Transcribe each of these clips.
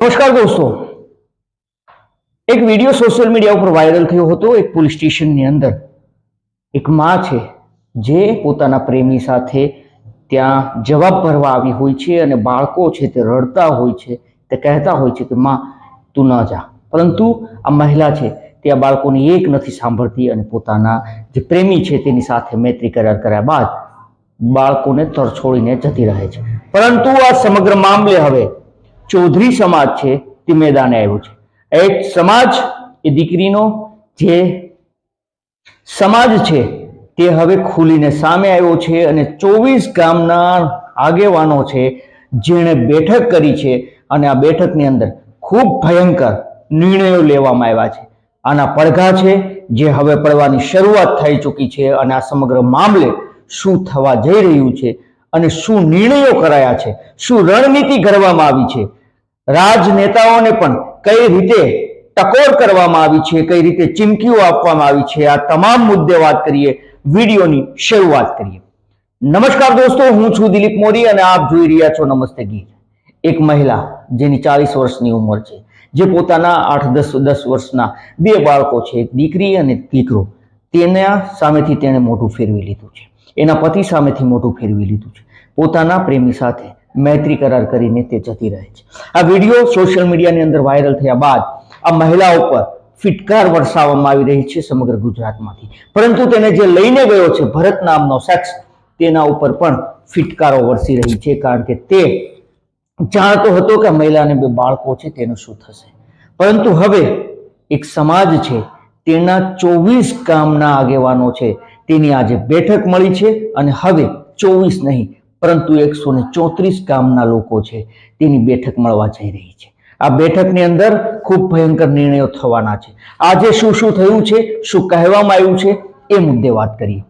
નમસ્કાર દોસ્તો. એક વીડિયો સોશિયલ મીડિયા ઉપર વાયરલ થયો હતો એક પોલીસ સ્ટેશનની અંદર. એક માં છે, જે પોતાના પ્રેમી સાથે ત્યાં જવાબ ભરવા આવી હોય છે અને બાળકો છે તે રડતા હોય છે, તે કહેતા હોય છે કે, માં, તું ન જા. પરંતુ આ મહિલા છે તે આ બાળકોની એક નથી સાંભળતી અને પોતાના જે પ્રેમી છે તેની સાથે મૈત્રી કરાર કર્યા બાદ બાળકોને તરછોડીને જતી રહે છે. પરંતુ આ સમગ્ર મામલે હવે ચૌધરી સમાજ છે, તે મેદાને આવ્યો છે. એક સમાજ, એ દીકરીનો જે સમાજ છે, તે હવે ખુલીને સામે આવ્યો છે અને ચોવીસ ગામના આગેવાનો છે, જેણે બેઠક કરી છે અને આ બેઠકની અંદર ખૂબ ભયંકર નિર્ણયો લેવામાં આવ્યા છે. આના પડઘા છે, જે હવે પડવાની શરૂઆત થઈ ચૂકી છે અને આ સમગ્ર મામલે શું થવા જઈ રહ્યું છે અને શું નિર્ણયો કરાયા છે, શું રણનીતિ ઘડવામાં આવી છે રાજનેતાઓને પણ કઈ રીતે ટકોર કરવામાં આવી છે, કઈ રીતે ચીમકીઓ આપવામાં આવી છે, આ તમામ મુદ્દે વાત કરીએ, વિડીયોની શરૂઆત કરીએ. નમસ્કાર દોસ્તો, હું છું દિલીપ મોરી અને આપ જોઈ રહ્યા છો નમસ્તે ગીર. એક મહિલા જેની ચાલીસ વર્ષની ઉંમર છે, જે પોતાના આઠ, દસ દસ વર્ષના બે બાળકો છે, એક દીકરી અને દીકરો. તેના સામેથી તેણે મોઢું ફેરવી લીધું છે. એના પતિ સામેથી મોઢું ફેરવી લીધું છે. પોતાના પ્રેમી સાથે મૈત્રી કરાર કરીને તે જતી રહે છે. આ વીડિયો સોશિયલ મીડિયાની અંદર વાયરલ થયા બાદ આ મહિલા ઉપર ફિટકાર વરસાવવામાં આવી રહી છે સમગ્ર ગુજરાતમાંથી. પરંતુ તેને જે લઈને ગયો છે ભરત નામનો શખ્સ તેના ઉપર પણ ફિટકારો વરસી રહી છે કારણ કે તે જાણતો હતો કે મહિલાને બે બાળકો છે, તેનું શું થશે. પરંતુ હવે એક સમાજ છે, તેના ચોવીસ ગામના આગેવાનો છે. તેની આજે બેઠક મળી છે અને હવે ચોવીસ નહીં પરંતુ એકસો ને ચોત્રીસ ગામના લોકો છે, તેની બેઠક મળવા જઈ રહી છે. આ બેઠકની અંદર ખૂબ ભયંકર નિર્ણયો થવાના છે. આજે શું શું થયું છે, શું કહેવામાં આવ્યું છે, એ મુદ્દે વાત કરીએ.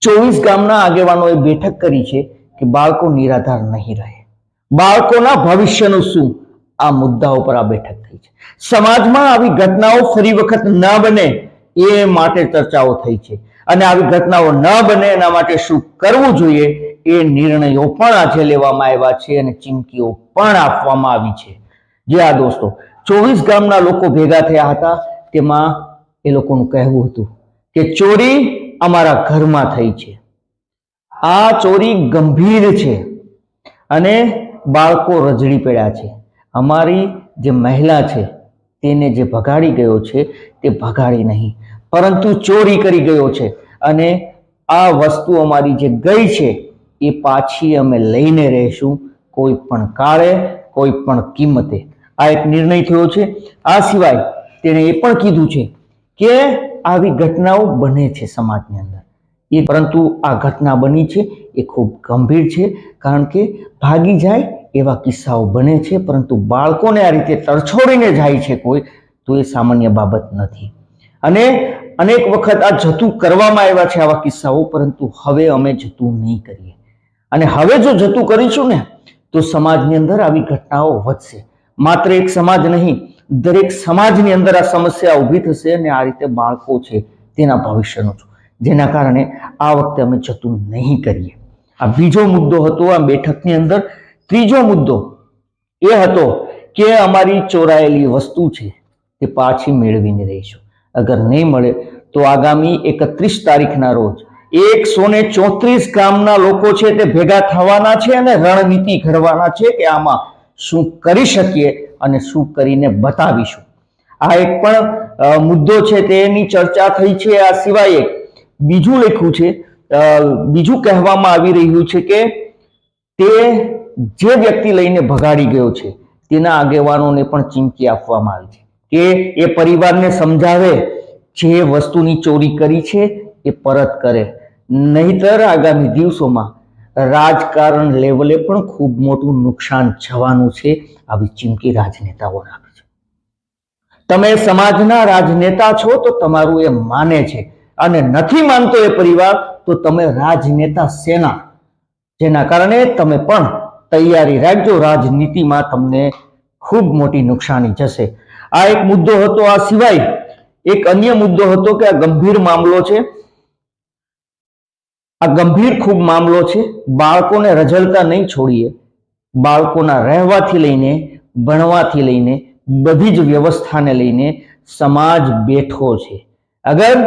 ચોવીસ ગામના આગેવાનોએ બેઠક કરી છે કે બાળકો નિરાધાર નહીં રહે. બાળકોના ભવિષ્યનું શું? આ મુદ્દા ઉપર આ બેઠક થઈ છે. સમાજમાં આવી ઘટનાઓ ફરી વખત ન બને એ માટે ચર્ચાઓ થઈ છે. અને આવી ઘટનાઓ ન બને એના માટે શું કરવું જોઈએ એ નિર્ણયો પણ આજે લેવામાં આવ્યા છે અને ચીમકીઓ પણ આપવામાં આવી છે. જે આ દોસ્તો, ચોવીસ ગામના લોકો ભેગા થયા હતા. તેમાં એ લોકોનું કહેવું હતું કે ચોરી અમારા ઘરમાં થઈ છે. આ ચોરી ગંભીર છે અને બાળકો રજડી પડ્યા છે. અમારી જે મહિલા છે તેને જે ભગાડી ગયો છે તે ભગાડી નહીં, પરંતુ ચોરી કરી ગયો છે અને આ વસ્તુ અમારી જે ગઈ છે એ પાછી અમે લઈને રહીશું, કોઈ પણ કાળે, કોઈ પણ કિંમતે. આ એક નિર્ણય થયો છે. આ સિવાય તેણે એ પણ કીધું છે કે આવી ઘટનાઓ બને છે સમાજની અંદર. એ પરંતુ આ ઘટના બની છે એ ખૂબ ગંભીર છે, કારણ કે ભાગી જાય એવા કિસ્સાઓ બને છે, પરંતુ બાળકોને આ રીતે તરછોડીને જાય છે કોઈ, તો એ સામાન્ય બાબત નથી. અને અનેક વખત આ જતું કરવામાં આવ્યા છે આવા કિસ્સાઓ, પરંતુ હવે અમે જતું નહીં કરીએ. અને હવે જો જતું કરીશું ને, તો સમાજની અંદર આવી ઘટનાઓ વધશે. માત્ર એક સમાજ નહીં, દરેક સમાજની અંદર આ સમસ્યા ઊભી થશે અને આ રીતે બાળકો છે તેના ભવિષ્યનું છું. જેના કારણે આ વખતે અમે જતું નહીં કરીએ. આ બીજો મુદ્દો હતો, આ બેઠકની અંદર ત્રીજો મુદ્દો એ હતો કે અમારી ચોરાયેલી વસ્તુ છે તે પાછી મેળવીને રહીશું. અગર નહીં મળે તો આગામી એકત્રીસ તારીખના રોજ એકસો ને ચોત્રીસ ગામના લોકો છે તે ભેગા થવાના છે અને રણનીતિ ઘડવાના છે કે આમાં શું કરી શકીએ અને શું કરીને બતાવીશું. આ એક પણ મુદ્દો છે તેની ચર્ચા થઈ છે. આ સિવાય બીજું લખ્યું છે બીજું કહેવામાં આવી રહ્યું છે કે તે જે વ્યક્તિ લઈને ભગાડી ગયો છે, તેના આગેવાનોને પણ ચીમકી આપવામાં આવી છે. કે એ પરિવારને સમજાવે, જે વસ્તુની ચોરી કરી છે, એ પરત કરે. નહીતર આગામી દિવસોમાં રાજકારણ લેવલે પણ ખૂબ મોટું નુકસાન જવાનું છે આવી ચીમકી રાજનેતાઓને આપી છે. તમે સમાજના રાજનેતા છો તો તમારું એ માને છે અને નથી માનતો એ પરિવાર તો તમે રાજનેતા સેના. જેના કારણે તમે પણ તૈયારી રાખજો, રાજનીતિમાં તમને ખૂબ મોટી નુકસાની જશે. આ એક મુદ્દો હતો આ સિવાય. એક અન્ય મુદ્દો હતો કે આ ગંભીર મામલો છે. આ ગંભીર ખૂબ મામલો છે. બાળકોને રઝળતા નહીં છોડીએ. બાળકોના રહેવાથી લઈને, ભણવાથી લઈને, બધી જ વ્યવસ્થાને લઈને સમાજ બેઠો છે. અગર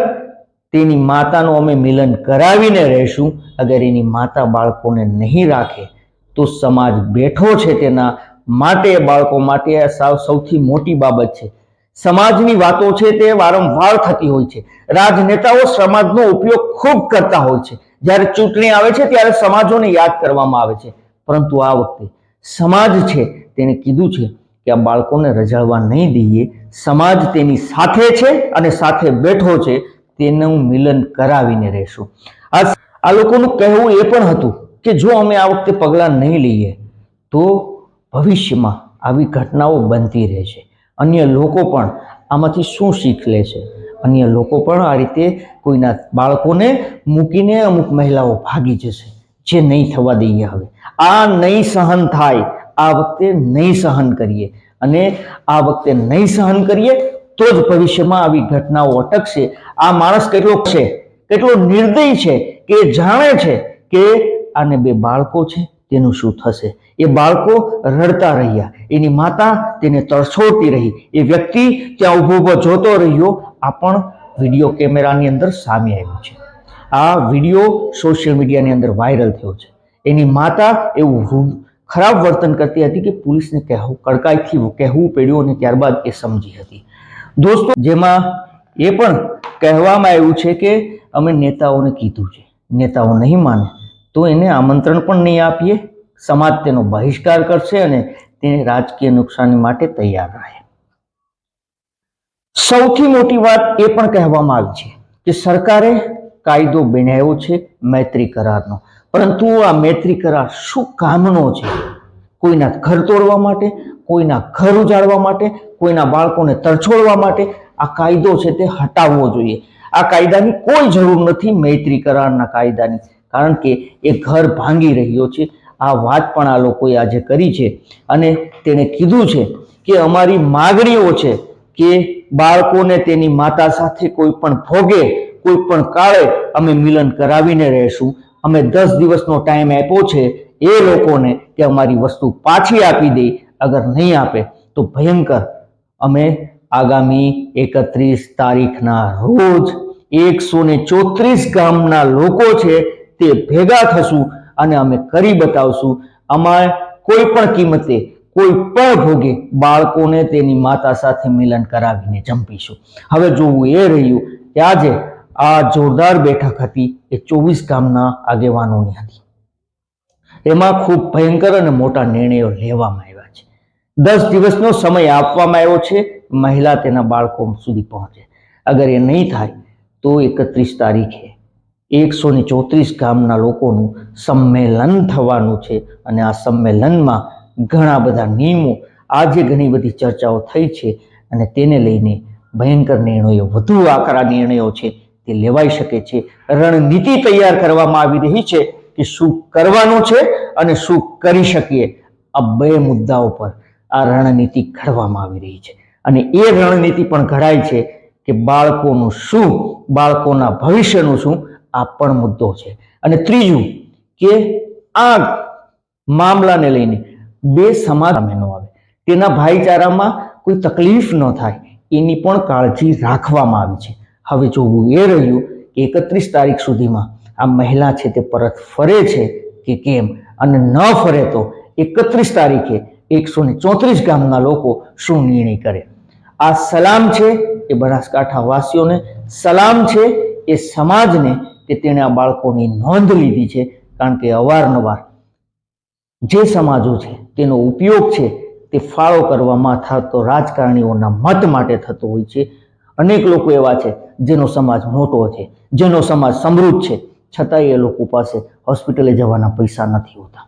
તેની માતાનું અમે મિલન કરાવીને રહેશું, અગર એની માતા બાળકોને નહીં રાખે, તો સમાજ બેઠો છે તેના માટે, બાળકો માટે આ સૌથી મોટી બાબત છે. સમાજની વાતો છે તે વારંવાર થતી હોય છે. રાજનેતાઓ સમાજનો ઉપયોગ ખૂબ કરતા હોય છે. જ્યારે ચૂંટણી આવે છે ત્યારે સમાજોને યાદ કરવામાં આવે છે. પરંતુ આ વખતે સમાજ છે તેને કીધું છે કે આ બાળકોને રજાડવા નહીં દઈએ. સમાજ તેની સાથે છે અને સાથે બેઠો છે. તેનું મિલન કરાવીને રહેશું. આ આ લોકોનું કહેવું એ પણ હતું કે જો અમે આ વખતે પગલાં નહીં લઈએ, તો ભવિષ્યમાં આવી ઘટનાઓ બનતી રહે છે અન્ય લોકો પણ આમાંથી શું શીખ લે છે? અન્ય લોકો પણ આ રીતે કોઈના બાળકોને મૂકીને અમુક મહિલાઓ ભાગી જશે, જે નહીં થવા દઈએ હવે. આ નહીં સહન થાય, આ વખતે નહીં સહન કરીએ. અને આ વખતે નહીં સહન કરીએ, તો જ ભવિષ્યમાં આવી ઘટનાઓ અટકશે. આ માણસ કેટલો છે? કેટલો નિર્દય છે કે જાણે છે કે આને બે બાળકો છે, તેનું શું થશે? એ બાળકો રડતા રહ્યા. એની માતા તેને તરછોડતી રહી. એ વ્યક્તિ ત્યાં ઊભો ઊભો જોતો રહ્યો. આ પણ વીડિયો કેમેરાની અંદર સામે આવ્યું છે. આ વીડિયો સોશિયલ મીડિયાની અંદર વાયરલ થયો છે. એની માતા એવું ખરાબ વર્તન કરતી હતી કે પોલીસને કહેવું, કડકાઈથી કહેવું પડ્યું અને ત્યારબાદ એ સમજી હતી. દોસ્તો, જેમાં એ પણ કહેવામાં આવ્યું છે કે અમે નેતાઓને કીધું છે. નેતાઓ નહીં માને, તો એને આમંત્રણ પણ નહીં આપીએ. સમાજ તેનો બહિષ્કાર કરશે અને તેને રાજકીય નુકસાની માટે તૈયાર રહે. સૌથી મોટી વાત એ પણ કહેવામાં આવી છે કે સરકારે કાયદો બનાવ્યો છે મૈત્રી કરારનો. પરંતુ આ મૈત્રી કરાર શું કામનો છે? કોઈના ઘર તોડવા માટે, કોઈના ઘર ઉજાડવા માટે, કોઈના બાળકોને તરછોડવા માટે આ કાયદો છે તે હટાવવો જોઈએ. આ કાયદાની કોઈ જરૂર નથી મૈત્રી કરારના કાયદાની. કારણ કે એ ઘર ભાંગી રહ્યો છે. આ વાત પણ આ લોકોએ આજે કરી છે. અને તેણે કીધું છે કે અમારી માગણીઓ છે કે બાળકોને તેની માતા સાથે કોઈ પણ ભોગે, કોઈ પણ કાળે અમે મિલન કરાવીને રહેશું. અમે દસ દિવસનો ટાઈમ આપ્યો છે એ લોકોને કે અમારી વસ્તુ પાછી આપી દે, અગર નહીં આપે તો ભયંકર. અમે આગામી એકત્રીસ તારીખના રોજ એકસો ને ચોત્રીસ ગામના લોકો છે તે ભેગા થશું અને અમે કરી બતાવશું. અમારે કોઈ પણ કિંમતે કોઈ પણ ભોગે બાળકોને તેની માતા સાથે મિલન કરાવીને જંપીશું. હવે જોવું એ રહ્યું કે આજે આ જોરદાર બેઠક હતી એ ચોવીસ ગામના આગેવાનોની હતી. એમાં ખૂબ ભયંકર અને મોટા નિર્ણયો લેવામાં આવ્યા છે. દસ દિવસનો સમય આપવામાં આવ્યો છે, મહિલા તેના બાળકો સુધી પહોંચે. અગર એ નહીં થાય તો એકત્રીસ તારીખે એકસો ચોત્રીસ ગામના લોકોનું સંમેલન થવાનું છે અને આ સંમેલનમાં ઘણા બધા નિયમો આજે ઘણી બધી ચર્ચાઓ થઈ છે અને તેને લઈને ભયંકર નિર્ણયો, વધુ આકરા નિર્ણયો છે તે લેવાઈ શકે છે. રણનીતિ તૈયાર કરવામાં આવી રહી છે કે શું કરવાનું છે અને શું કરી શકીએ? આ બે મુદ્દાઓ પર આ રણનીતિ ઘડવામાં આવી રહી છે. અને એ રણનીતિ પણ ઘડાય છે કે બાળકોનું શું, બાળકોના ભવિષ્યનું શું, આ પણ મુદ્દો છે. અને ત્રીજું કે આ મામલાને લઈને બે સમાજ સામે આવે. તેના ભાઈચારામાં કોઈ તકલીફ ન થાય. એની પણ કાળજી રાખવામાં આવી છે. હવે જોવું એ રહ્યું કે એકત્રીસ તારીખ સુધીમાં આ મહિલા છે તે પરત ફરે છે કે કેમ? અને ન ફરે તો એકત્રીસ તારીખે એકસો ને ચોત્રીસ ગામના લોકો શું નિર્ણય કરે? આ સલામ છે એ બનાસકાંઠા વાસીઓને, સલામ છે એ સમાજને કે તેણે આ બાળકોની નોંધ લીધી છે. કારણ કે અવારનવાર જે સમાજો છે, તેનો ઉપયોગ છે, તે ફાળો કરવામાં થતો રાજકારણીઓના મત માટે થતો હોય છે. અનેક લોકો એવા છે, જેનો સમાજ મોટો છે, જેનો સમાજ સમૃદ્ધ છે. છતાંય એ લોકો પાસે હોસ્પિટલે જવાના પૈસા નથી હોતા.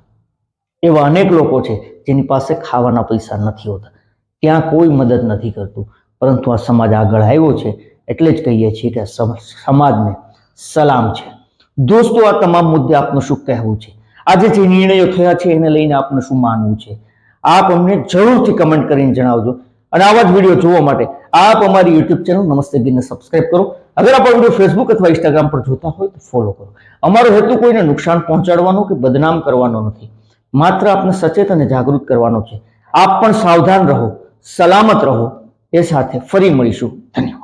એવા અનેક લોકો છે, જેની પાસે ખાવાના પૈસા નથી હોતા. ત્યાં કોઈ મદદ નથી કરતું. પરંતુ આ સમાજ આગળ આવ્યો છે, એટલે જ કહીએ છીએ કે સમાજને સલામ છે. દોસ્તો, આ તમામ મુદ્દે આપનું શું કહેવું છે? આજે જે નિર્ણયો થયા છે એને લઈને આપનું શું માનવું છે? આપ અમને જરૂરથી કમેન્ટ કરીને જણાવજો. અને આવા જ વીડિયો જોવા માટે આપ અમારી યુટ્યુબ ચેનલ નમસ્તે ગીરને સબસ્ક્રાઇબ કરો. અગર આપ વીડિયો ફેસબુક અથવા ઇન્સ્ટાગ્રામ પર જોતા હોય તો ફોલો કરો. અમારો હેતુ કોઈને નુકસાન પહોંચાડવાનો કે બદનામ કરવાનો નથી. માત્ર આપને સચેત અને જાગૃત કરવાનો છે. આપ પણ સાવધાન રહો, સલામત રહો. એ સાથે ફરી મળીશું. ધન્યવાદ.